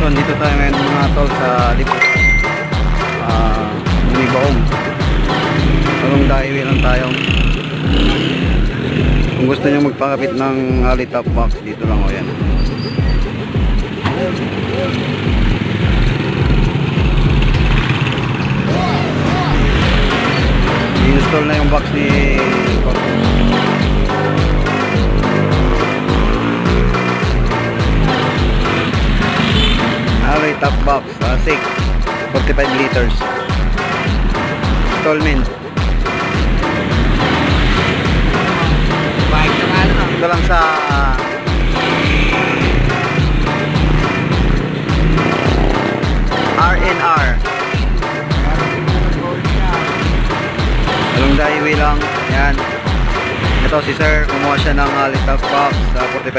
So, dito tayo ngayon mga tol sa Lipo. Ah, Unibaong. Talong daiwi lang tayo. Kung gusto nyo magpakapit ng Ali box, dito lang o yan. I-install na yung box ni top box, ah, 6, 45 liters. Installment. Ito lang sa RNR. Along the highway lang. Yan. Ito si sir, kumuha siya ng uh, top box sa 45